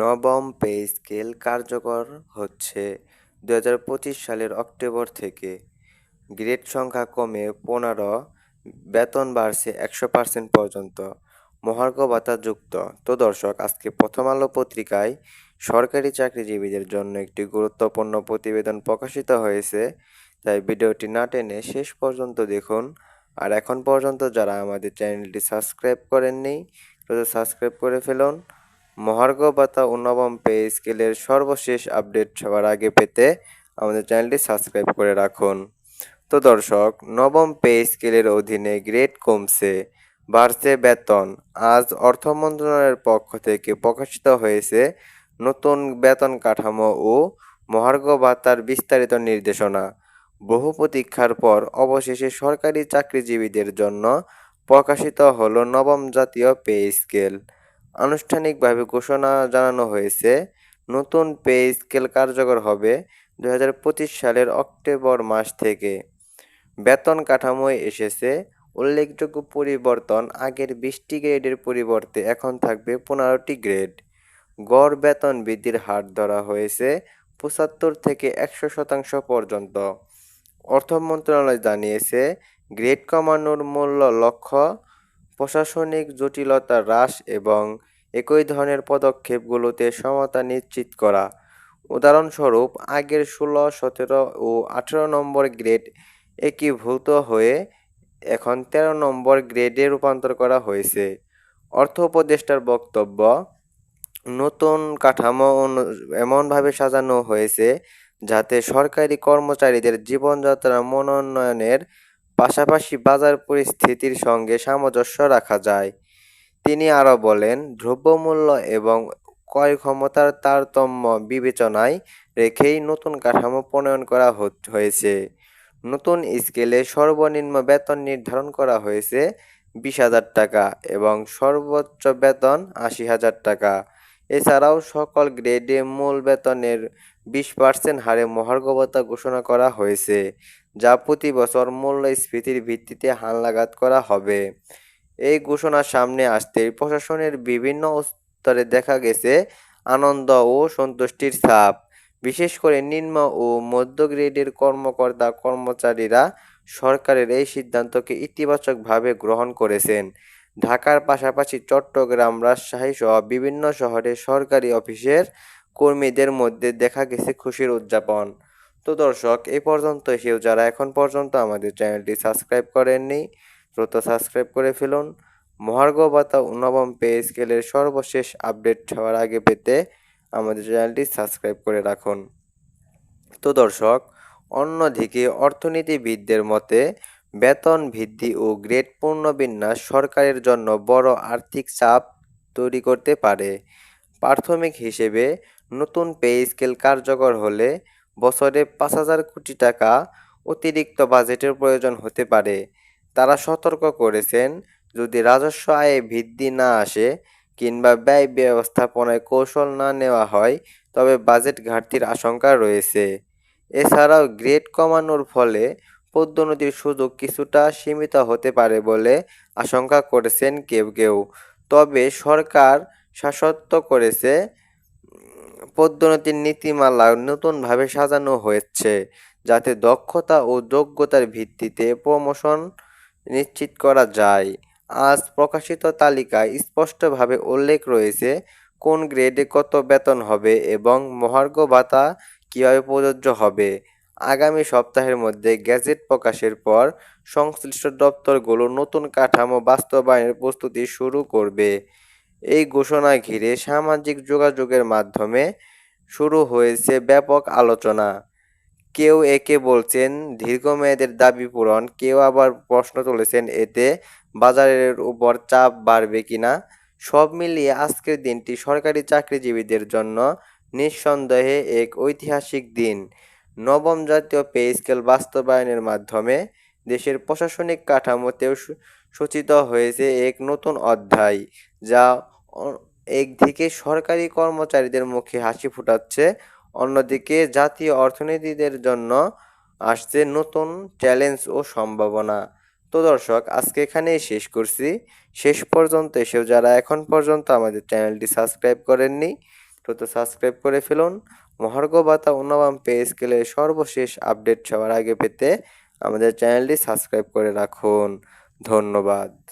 নবম pay scale কার্যকর হচ্ছে দু হাজার পঁচিশ সালের অক্টোবর থেকে। গ্রেড সংখ্যা কমে পনেরো, বেতন বাড়ছে একশো পার্সেন্ট পর্যন্ত। মহার্ঘ ভাতা যুক্ত তো দর্শক, আজকে প্রথম আলো পত্রিকায় সরকারি চাকরিজীবীদের জন্য একটি গুরুত্বপূর্ণ প্রতিবেদন প্রকাশিত হয়েছে। তাই ভিডিওটি না টেনে শেষ পর্যন্ত দেখুন। আর এখন পর্যন্ত যারা আমাদের চ্যানেলটি সাবস্ক্রাইব করেননি, তাদের সাবস্ক্রাইব করে ফেলুন। মহার্ঘ ভাতা ও নবম পে স্কেলের সর্বশেষ আপডেট সবার আগে পেতে আমাদের চ্যানেলটি সাবস্ক্রাইব করে রাখুন। তো দর্শক, নবম পে স্কেলের অধীনে গ্রেড কমছে, বাড়ছে বেতন। আজ অর্থ মন্ত্রণালয়ের পক্ষ থেকে প্রকাশিত হয়েছে নতুন বেতন কাঠামো ও মহার্ঘ ভাতার বিস্তারিত নির্দেশনা। বহু প্রতীক্ষার পর অবশেষে সরকারি চাকরিজীবীদের জন্য প্রকাশিত হলো নবম জাতীয় পে স্কেল। আনুষ্ঠানিকভাবে ঘোষণা জানানো হয়েছে, নতুন পে স্কেল কার্যকর হবে দু হাজার পঁচিশ সালের অক্টোবর মাস থেকে। বেতন কাঠামোয় এসেছে, উল্লেখযোগ্য পরিবর্তন আগের বিশটি গ্রেডের পরিবর্তে এখন থাকবে পনেরোটি গ্রেড। গড় বেতন বৃদ্ধির হার ধরা হয়েছে পঁচাত্তর থেকে একশো শতাংশ পর্যন্ত। অর্থ মন্ত্রণালয় জানিয়েছে, গ্রেড কমানোর মূল্য লক্ষ্য প্রশাসনিক জটিলতা হ্রাস এবং একই ধরনের পদক্ষেপগুলোতে সমতা নিশ্চিত করা। উদাহরণস্বরূপ, আগের ষোলো, সতেরো ও আঠেরো নম্বর গ্রেড একীভূত হয়ে এখন তেরো নম্বর গ্রেডে রূপান্তর করা হয়েছে। অর্থ উপদেষ্টার বক্তব্য, নতুন কাঠামো এমনভাবে সাজানো হয়েছে যাতে সরকারি কর্মচারীদের জীবনযাত্রা মনোন্নয়নের পাশাপাশি বাজার পরিস্থিতির সঙ্গে সামঞ্জস্য রাখা যায়। তিনি আরও বলেন, দ্রব্যমূল্য এবং ক্রয় ক্ষমতার তারতম্য বিবেচনায় রেখেই নতুন কাঠামো প্রণয়ন করা হয়েছে। নতুন স্কেলে সর্বনিম্ন বেতন নির্ধারণ করা হয়েছে বিশ হাজার টাকা এবং সর্বোচ্চ বেতন আশি হাজার টাকা। এছাড়াও সকল গ্রেডে মূল বেতনের বিশ পার্সেন্ট হারে মহার্ঘ ভাতা ঘোষণা করা হয়েছে, যা প্রতি বছর মূল্যস্ফীতির ভিত্তিতে হালনাগাদ করা হবে। এই ঘোষণার সামনে আসতে প্রশাসনের বিভিন্ন স্তরে দেখা গেছে আনন্দ ও সন্তুষ্টির ছাপ। বিশেষ করে নিম্ন ও মধ্য গ্রেডের কর্মকর্তা কর্মচারীরা সরকারের এই সিদ্ধান্তকে ইতিবাচকভাবে গ্রহণ করেছেন। ঢাকার পাশাপাশি চট্টগ্রাম রাজশাহী সহ বিভিন্ন শহরে সরকারি অফিসের কর্মীদের মধ্যে দেখা গেছে খুশির উদযাপন। তো দর্শক এই পর্যন্ত এসেও যারা এখন পর্যন্ত আমাদের চ্যানেলটি সাবস্ক্রাইব করেননি, দ্রুত সাবস্ক্রাইব করে ফেলুন। মহার্ঘ ভাতা নবম পে স্কেলের সর্বশেষ আপডেট হওয়ার আগে পেতে আমাদের চ্যানেলটি সাবস্ক্রাইব করে রাখুন। তো দর্শক, অন্যদিকে অর্থনীতিবিদদের মতে বেতন বৃদ্ধি ও গ্রেড পূর্ণবিন্যাস সরকারের জন্য বড় আর্থিক চাপ তৈরি করতে পারে। প্রাথমিক হিসেবে নতুন পে স্কেল কার্যকর হলে বছরে পাঁচ হাজার কোটি টাকা অতিরিক্ত বাজেটের প্রয়োজন হতে পারে। তারা সতর্ক করেছেন, যদি রাজস্ব আয়ে বৃদ্ধি না আসে কিংবা ব্যয় ব্যবস্থাপনায় কৌশল না নেওয়া হয়, তবে বাজেট ঘাটতির আশঙ্কা রয়েছে। এছাড়াও গ্রেড কমানোর ফলে পদ্মনদীর সুযোগ কিছুটা সীমিত হতে পারে বলে আশঙ্কা করেছেন কেউ কেউ। তবে সরকার শাসত্ব করেছে পদ্মনদীর নীতিমালা নতুনভাবে সাজানো হয়েছে যাতে দক্ষতা ও যোগ্যতার ভিত্তিতে প্রমোশন নিশ্চিত করা যায়। আজ প্রকাশিত তালিকায় স্পষ্টভাবে উল্লেখ রয়েছে কোন গ্রেডে কত বেতন হবে এবং মহার্ঘ ভাতা কীভাবে প্রযোজ্য হবে। আগামী সপ্তাহের মধ্যে গ্যাজেট প্রকাশের পর সংশ্লিষ্ট দপ্তরগুলো নতুন কাঠামো বাস্তবায়নের প্রস্তুতি শুরু করবে। এই ঘোষণা ঘিরে সামাজিক যোগাযোগের মাধ্যমে শুরু হয়েছে ব্যাপক আলোচনা। কেউ একে বলছেন, দীর্ঘমেয়াদের দাবি পূরণ, কেউ আবার প্রশ্ন তুলেছেন, এতে বাজারের উপর চাপ বাড়বে কিনা? সব মিলিয়ে আজকের দিনটি সরকারি চাকরিজীবীদের জন্য নিঃসন্দেহে এক ঐতিহাসিক দিন। নবম জাতীয় পে স্কেল বাস্তবায়নের মাধ্যমে দেশের প্রশাসনিক কাঠামোতেও সূচিত হয়েছে এক নতুন অধ্যায়, যা একদিকে সরকারি কর্মচারীদের মুখে হাসি ফুটাচ্ছে, অন্যদিকে জাতীয় অর্থনীতিদের জন্য আসছে নতুন চ্যালেঞ্জ ও সম্ভাবনা। তো দর্শক, আজকে এখানেই শেষ করছি। শেষ পর্যন্ত এসেও যারা এখন পর্যন্ত আমাদের চ্যানেলটি সাবস্ক্রাইব করেননি দ্রুত সাবস্ক্রাইব করে ফেলুন। মহার্ঘ ভাতা অন্যবাম পে স্কেলের সর্বশেষ আপডেট সবার আগে পেতে আমাদের চ্যানেলটি সাবস্ক্রাইব করে রাখুন। ধন্যবাদ।